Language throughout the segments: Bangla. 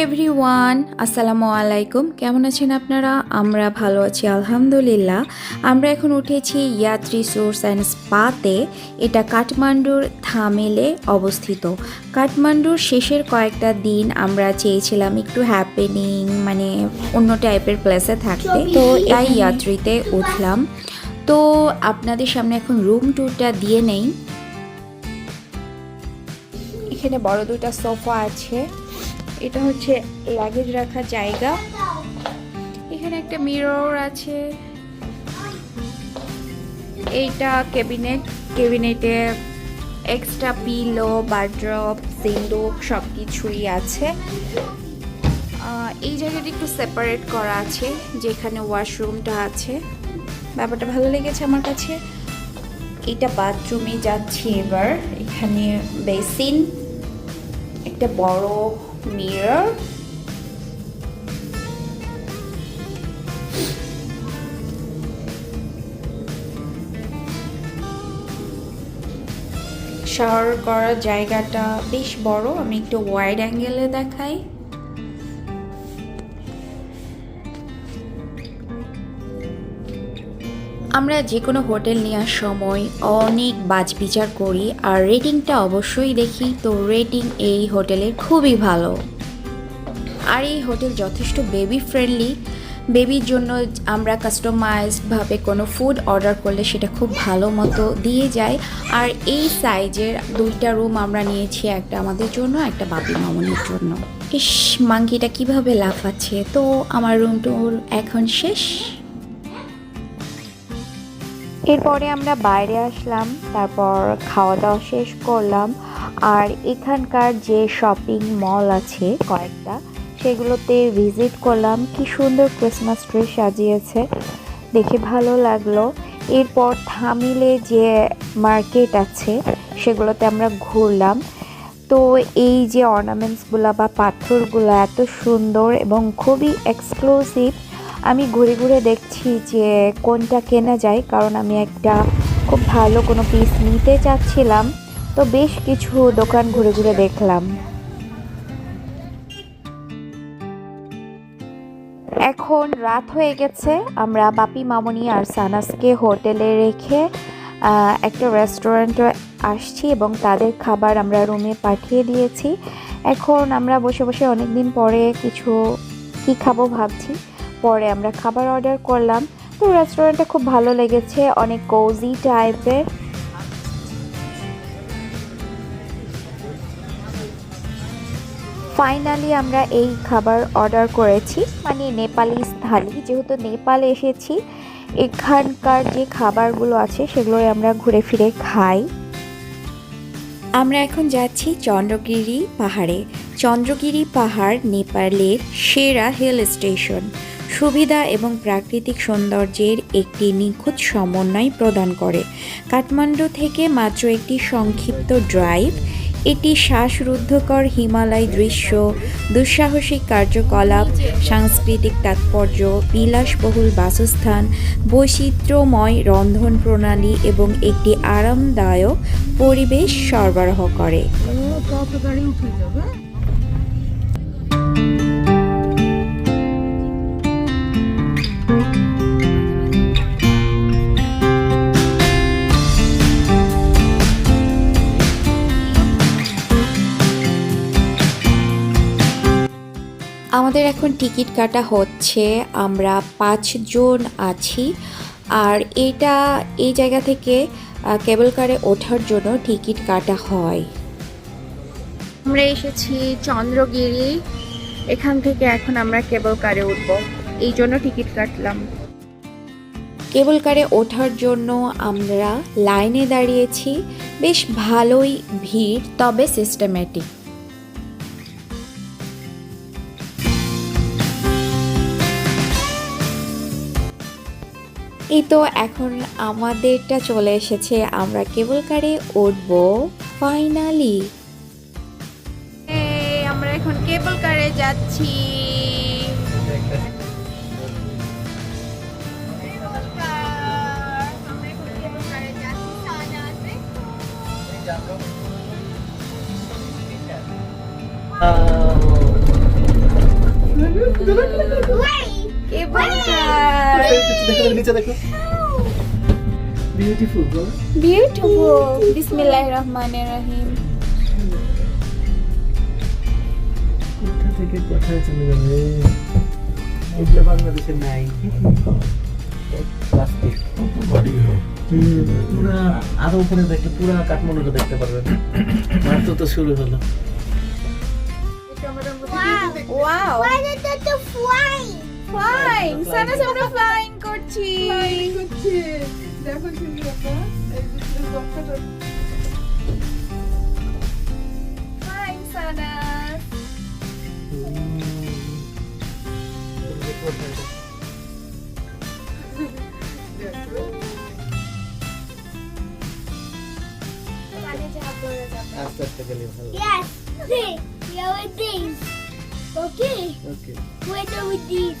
এভরিওয়ান আসসালামু আলাইকুম কেমন আছেন আপনারা? আমরা ভালো আছি আলহামদুলিল্লাহ। আমরা এখন উঠেছি ইয়াত্রী সোর্স অ্যান্ড স্পাতে এটা কাঠমান্ডুর থামেলে অবস্থিত। কাঠমান্ডুর শেষের কয়েকটা দিন আমরা চেয়েছিলাম একটু হ্যাপেনিং মানে অন্য টাইপের প্লেসে থাকতে। তো তাই ইয়াত্রীতে উঠলাম। তো আপনাদের সামনে এখন রুম ট্যুরটা দিয়ে নেই। এখানে বড় দুটা সোফা আছে। এটা হচ্ছে লাগেজ রাখার জায়গা। এখানে একটা মিরর আছে। এইটা ক্যাবিনেট ক্যাবিনেটে এক্সট্রা পিলো বারড্রপ সিন্দুক সব কিছুই আছে। এই জায়গাটা একটু সেপারেট করা আছে, যেখানে ওয়াশরুমটা আছে। ব্যাপারটা ভালো লেগেছে আমার কাছে। এটা বাথরুমে যাচ্ছি এবার। এখানে বেসিন একটা বড় মিরর শাওয়ার করার জায়গাটা বেশ বড় আমি একটু ওয়াইড অ্যাঙ্গেলে দেখাই। আমরা যে কোনো হোটেল নেওয়ার সময় অনেক বাজবিচার করি আর রেটিংটা অবশ্যই দেখি। তো রেটিং এই হোটেলের খুবই ভালো। আর এই হোটেল যথেষ্ট বেবি ফ্রেন্ডলি বেবির জন্য আমরা কাস্টমাইজডভাবে কোনো ফুড অর্ডার করলে সেটা খুব ভালো মতো দিয়ে যায়। আর এই সাইজের দুইটা রুম আমরা নিয়েছি, একটা আমাদের জন্য, একটা বাপি মামনির জন্য। ইস মাঙ্কিটা কীভাবে লাফাচ্ছে? তো আমার রুম এখন শেষ। এরপরে আমরা বাইরে আসলাম, তারপর খাওয়া দাওয়া শেষ করলাম। আর এখানকার যে শপিং মল আছে কয়েকটা, সেগুলোতে ভিজিট করলাম। কি সুন্দর ক্রিসমাস ট্রি সাজিয়েছে, দেখে ভালো লাগল। এরপর থামিলে যে মার্কেট আছে, সেগুলোতে আমরা ঘুরলাম। তো এই যে অর্নামেন্টসগুলো বা পাথরগুলো এত সুন্দর এবং খুবই এক্সক্লুসিভ আমি ঘুরে ঘুরে দেখছি যে কোনটা কেনা যায়, কারণ আমি একটা খুব ভালো কোনো পিস নিতে চাচ্ছিলাম। তো বেশ কিছু দোকান ঘুরে ঘুরে দেখলাম। এখন রাত হয়ে গেছে, আমরা বাপি, মামনি আর সানাসকে হোটেলে রেখে একটা রেস্টুরেন্টে আসছি এবং তাদের খাবার আমরা রুমে পাঠিয়ে দিয়েছি। এখন আমরা বসে বসে অনেক দিন পরে কিছু কি খাব ভাবছি। পরে আমরা খাবার অর্ডার করলাম। তো রেস্টুরেন্টটা খুব ভালো লেগেছে, অনেক কোজি টাইপের ফাইনালি আমরা এই খাবার অর্ডার করেছি মানে নেপালি থালি। যেহেতু নেপালে এসেছি, এখানকার যে খাবারগুলো আছে সেগুলোই আমরা ঘুরে ফিরে খাই। আমরা এখন যাচ্ছি চন্দ্রগিরি পাহাড়ে। চন্দ্রগিরি পাহাড় নেপালের সেরা হিল স্টেশন সুবিধা এবং প্রাকৃতিক সৌন্দর্যের একটি নিখুঁত সমন্বয় প্রদান করে। কাঠমান্ডু থেকে মাত্র একটি সংক্ষিপ্ত ড্রাইভ এটি শ্বাসরুদ্ধকর হিমালয় দৃশ্য, দুঃসাহসিক কার্যকলাপ, সাংস্কৃতিক তাৎপর্য, বিলাসবহুল বাসস্থান, বৈচিত্র্যময় রন্ধন প্রণালী এবং একটি আরামদায়ক পরিবেশ সরবরাহ করে। আমাদের এখন টিকিট কাটা হচ্ছে আমরা পাঁচজন আছি। আর এটা এই জায়গা থেকে কেবল কারে ওঠার জন্য টিকিট কাটা হয়। আমরা এসেছি চন্দ্রগিরি। এখান থেকে এখন আমরা কেবল কারে উঠব। এই জন্য টিকিট কাটলাম। কেবল কারে ওঠার জন্য আমরা লাইনে দাঁড়িয়েছি। বেশ ভালোই ভিড় তবে সিস্টেম্যাটিক এই তো এখন আমাদেরটা চলে এসেছে আমরা কেবল কারে উঠবো ফাইনালি আমরা এখন কেবল কারে যাচ্ছি। দেখো নিচে দেখো। বিউটিফুল বিউটিফুল বিসমিল্লাহির রহমানির রহিম কোথা থেকে কোথায় চলে যাবে এগুলো বাংলাদেশে নাই। প্লাস্টিক পুরা আরও উপরে দেখলে পুরা কাঠমান্ডুটা দেখতে পারবেন মাত্র তো শুরু হলো। Wow Why did it do flying? Fine Sana's আমরা করছি দেখো সুন্দর এই আস্তে আস্তে গেলে ভালো Yes. Okay. Yeah, with these. Okay. Where are with these?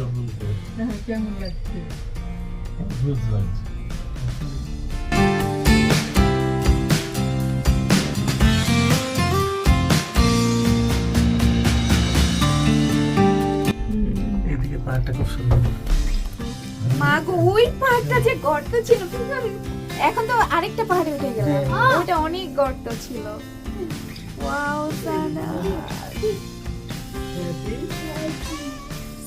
কেমন হ্যাঁ কেমন লাগছে বুঝ লাগছে এদিকে পাহাড়টা খুব সুন্দর মা গো ওই পাহাড়টা যে গর্ত ছিল কিন্তু আমি- এখন তো আরেকটা পাহাড়ে উঠে গেলাম। হ্যাঁ। ওটা অনেক গর্ত ছিল। ওয়াও সানা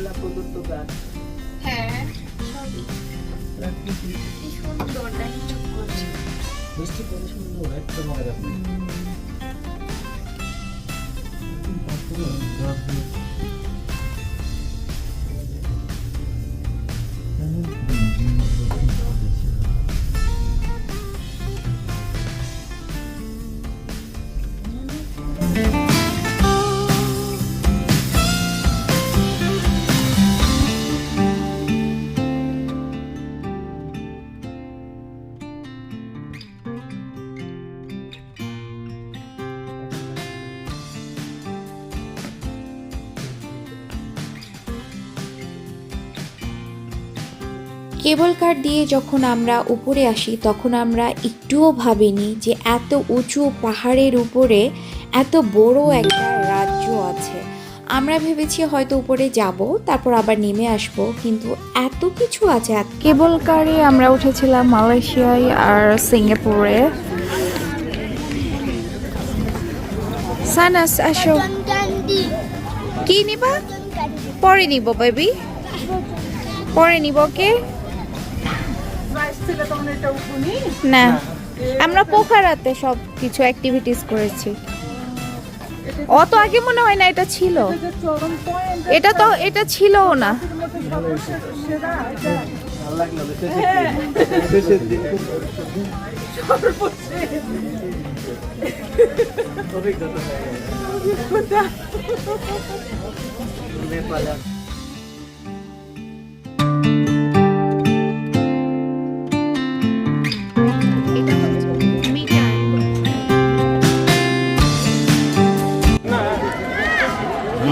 আল্লাহ প্রদত্ত গান। হ্যাঁ। সবই প্রাকৃতিক। কি সুন্দর চুপ করছে বৃষ্টি পরে সুন্দর একটা মনে কেবল কার দিয়ে যখন আমরা উপরে আসি, তখন আমরা একটুও ভাবিনি যে এত উঁচু পাহাড়ের উপরে এত বড় একটা রাজ্য আছে। আমরা ভেবেছি হয়তো উপরে যাব, তারপর আবার নেমে আসব, কিন্তু এত কিছু আছে কেবল কারে আমরা উঠেছিলাম মালয়েশিয়ায় আর সিঙ্গাপুরে। সানাস, আসো। কি নিবা? পরে নিব বেবি পরে নিব কে না আমরা পোখারাতে সব কিছু অ্যাক্টিভিটিস করেছি অত আগে মনে হয় না এটা ছিল। এটা তো এটা ছিলও না। অভিজ্ঞতা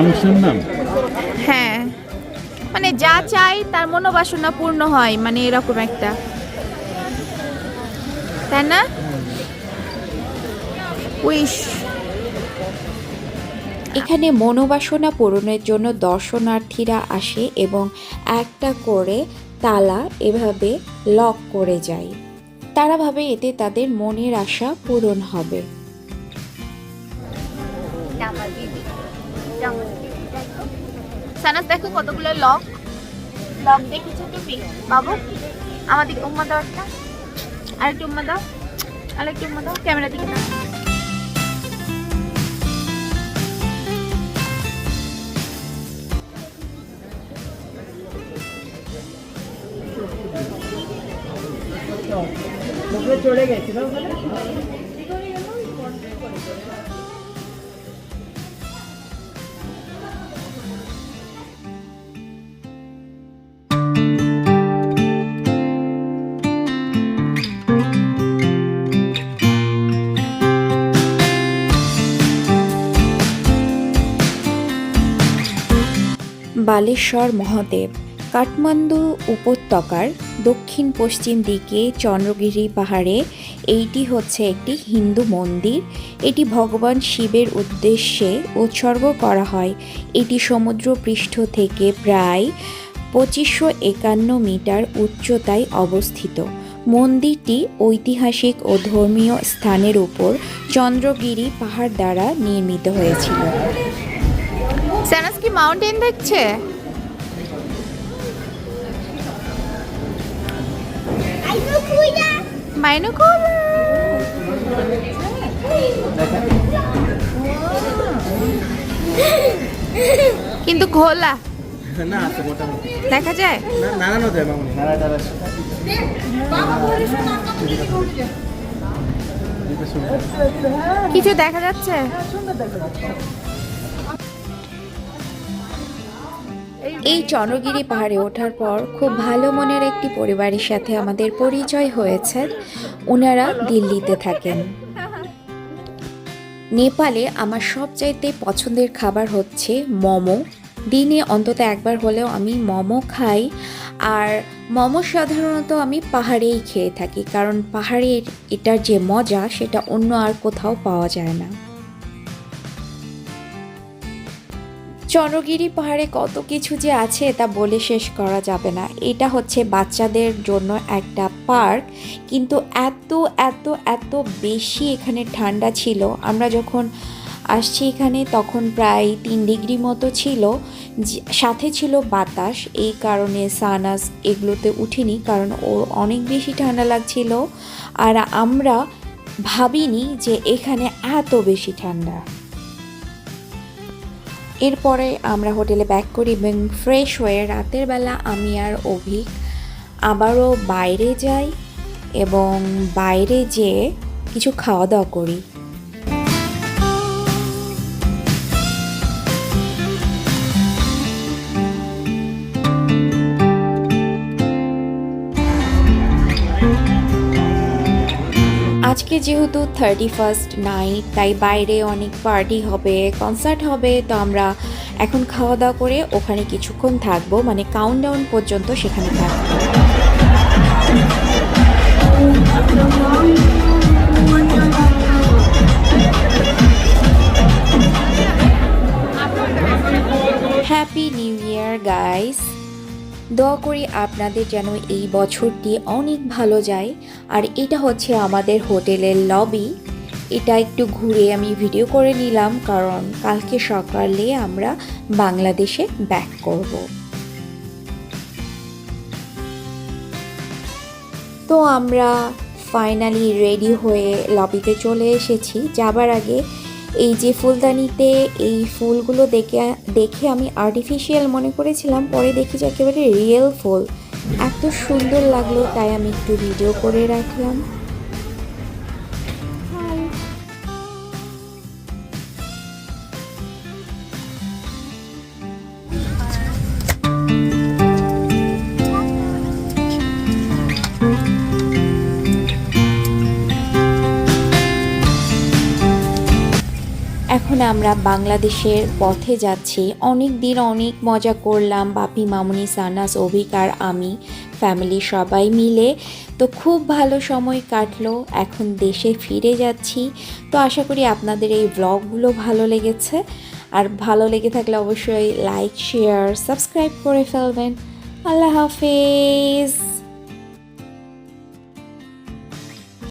মানুষের নাম? হ্যাঁ। মানে যা চাই তার মনোবাসনা পূর্ণ হয় মানে এরকম একটা। তাই না? উইশ। এখানে মনোবাসনা পূরণের জন্য দর্শনার্থীরা আসে এবং একটা করে তালা এভাবে লক করে যায়। তারা ভাবে এতে তাদের মনের আশা পূরণ হবে। সানাস, দেখো কতগুলো লক লক দেখেছ তুমি বাবু আমাদের উম্মা দাও একটা। আরেকটু উম্মা দাও। আরেকটু উম্মা দাও ক্যামেরা দিকে দাও। চলে গেছিল ওখানে বালেশ্বর মহাদেব, কাঠমান্ডু উপত্যকার দক্ষিণ পশ্চিম দিকে চন্দ্রগিরি পাহাড়ে এইটি হচ্ছে একটি হিন্দু মন্দির। এটি ভগবান শিবের উদ্দেশ্যে উৎসর্গ করা হয়। এটি সমুদ্র পৃষ্ঠ থেকে প্রায় পঁচিশশো একান্ন মিটার উচ্চতায় অবস্থিত। মন্দিরটি ঐতিহাসিক ও ধর্মীয় স্থানের উপর চন্দ্রগিরি পাহাড় দ্বারা নির্মিত হয়েছিল। সানাস কি মাউন্টেন দেখছে? কিন্তু খোলা দেখা যায়? কিছু দেখা যাচ্ছে। এই চন্দ্রগিরি পাহাড়ে ওঠার পর খুব ভালো মনের একটি পরিবারের সাথে আমাদের পরিচয় হয়েছে। ওনারা দিল্লিতে থাকেন। নেপালে আমার সবচাইতে পছন্দের খাবার হচ্ছে মোমো। দিনে অন্তত একবার হলেও আমি মোমো খাই। আর মোমো সাধারণত আমি পাহাড়েই খেয়ে থাকি, কারণ পাহাড়ের এটার যে মজা, সেটা অন্য আর কোথাও পাওয়া যায় না। চন্দ্রগিরি পাহাড়ে কত কিছু যে আছে তা বলে শেষ করা যাবে না। এটা হচ্ছে বাচ্চাদের জন্য একটা পার্ক, কিন্তু এত এত এত বেশি এখানে ঠান্ডা ছিল। আমরা যখন আসছি এখানে তখন প্রায় তিন ডিগ্রি মতো ছিল। সাথে ছিল বাতাস, এই কারণে সানাস এগুলোতে উঠিনি, কারণ ওর অনেক বেশি ঠান্ডা লাগছিল। আর আমরা ভাবিনি যে এখানে এত বেশি ঠান্ডা। এরপরে আমরা হোটেলে ব্যাক করি এবং ফ্রেশ হয়ে রাতের বেলা আমি আর অভিক আবারও বাইরে যাই এবং বাইরে যেয়ে কিছু খাওয়া দাওয়া করি। যেহেতু থার্টি ফার্স্ট নাইট তাই বাইরে অনেক পার্টি হবে কনসার্ট হবে, তো আমরা এখন খাওয়া দাওয়া করে ওখানে কিছুক্ষণ থাকব মানে কাউন্টডাউন পর্যন্ত সেখানে থাকব। হ্যাপি নিউ ইয়ার গাইস দোয়া করি আপনাদের যেন এই বছরটি অনেক ভালো যায়। আর এটা হচ্ছে আমাদের হোটেলের লবি এটা একটু ঘুরে আমি ভিডিও করে নিলাম, কারণ কালকে সকালে আমরা বাংলাদেশে ব্যাক করব। তো আমরা ফাইনালি রেডি হয়ে লবিতে চলে এসেছি। যাবার আগে এই যে ফুলদানিতে এই ফুলগুলো দেখে দেখে আমি আর্টিফিশিয়াল মনে করেছিলাম, পরে দেখি যে একেবারে রিয়েল ফুল। এত সুন্দর লাগল, তাই আমি একটু ভিডিও করে রাখলাম। এখন আমরা বাংলাদেশের পথে যাচ্ছি, অনেক দিন অনেক মজা করলাম, বাপি, মামুনি, সানাস, অভিক আর আমি ফ্যামিলি সবাই মিলে। তো খুব ভালো সময় কাটলো, এখন দেশে ফিরে যাচ্ছি। তো আশা করি আপনাদের এই ব্লগগুলো ভালো লেগেছে। আর ভালো লেগে থাকলে অবশ্যই লাইক শেয়ার সাবস্ক্রাইব করে ফেলবেন। আল্লাহ হাফেজ।